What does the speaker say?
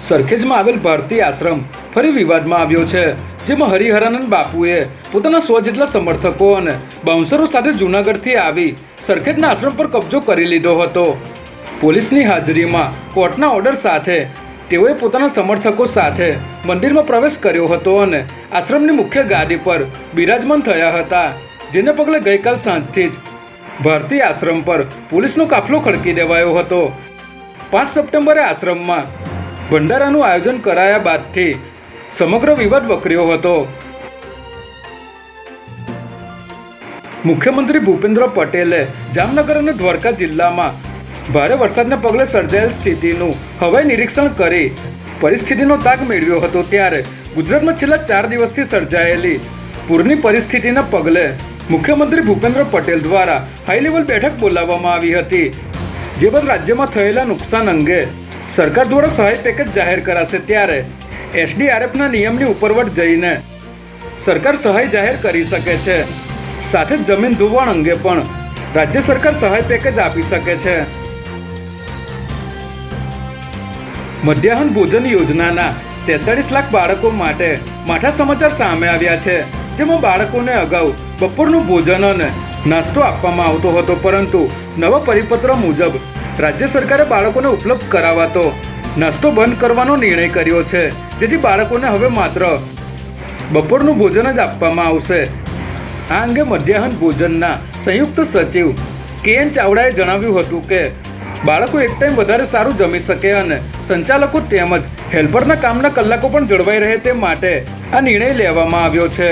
સરખેજમાં આવેલ ભારતીય આશ્રમ ફરી વિવાદમાં આવ્યો છે, જેમાં હરિહરાનંદ બાપુએ પોતાના સો જેટલા સમર્થકો અને બાઉન્સરો સાથે જૂનાગઢથી આવી સરખેજના આશ્રમ પર કબજો કરી લીધો હતો. પોલીસની હાજરીમાં કોર્ટના ઓર્ડર સાથે તેઓએ પોતાના સમર્થકો સાથે મંદિરમાં પ્રવેશ કર્યો હતો અને આશ્રમની મુખ્ય ગાદી પર બિરાજમાન થયા હતા, જેને પગલે ગઈકાલ સાંજથી જ ભારતીય આશ્રમ પર પોલીસનો કાફલો ખડકી દેવાયો હતો. પાંચ સપ્ટેમ્બરે આશ્રમમાં ભંડારાનું આયોજન કરાયા બાદથી સમગ્ર વિવાદ વકર્યો હતો. મુખ્યમંત્રી ભૂપેન્દ્ર પટેલે જામનગર અને દ્વારકા જિલ્લામાં ભારે વરસાદને પગલે સર્જાયેલ સ્થિતિનું હવાઈ નિરીક્ષણ કરી પરિસ્થિતિનો તાગ મેળવ્યો હતો ત્યારે ગુજરાતમાં છેલ્લા ચાર દિવસથી સર્જાયેલી પૂરની પરિસ્થિતિના પગલે મુખ્યમંત્રી ભૂપેન્દ્ર પટેલ દ્વારા હાઈ લેવલ બેઠક બોલાવવામાં આવી હતી, જે બાદ રાજ્યમાં થયેલા નુકસાન અંગે સરકાર દ્વારા સહાય પેકેજ જાહેર કરાશે ત્યારે એસડીઆરએફના નિયમની ઉપરવટ જઈને સરકાર સહાય જાહેર કરી શકે છે. સાથે જ જમીન ધોવાણ અંગે પણ રાજ્ય સરકાર સહાય પેકેજ આપી શકે છે. મધ્યાહન ભોજન યોજનાના તેતાળીસ લાખ બાળકો માટે માઠા સમાચાર સામે આવ્યા છે, જેમાં બાળકોને અગાઉ બપોરનું ભોજન અને નાસ્તો આપવામાં આવતો હતો, પરંતુ નવા પરિપત્ર મુજબ રાજ્ય સરકારે બાળકોને ઉપલબ્ધ કરાવાતો. નાસ્તો બંધ કરવાનો નિર્ણય કર્યો છે, જેથી બાળકોને હવે માત્ર બપોરનું ભોજન જ આપવામાં આવશે. આ અંગે મધ્યાહન ભોજનના સંયુક્ત સચિવ કે એન ચાવડાએ જણાવ્યું હતું કે, બાળકો એક ટાઈમ વધારે સારું જમી શકે અને સંચાલકો તેમજ હેલ્પરના કામના કલાકો પણ જળવાઈ રહે તે માટે આ નિર્ણય લેવામાં આવ્યો છે.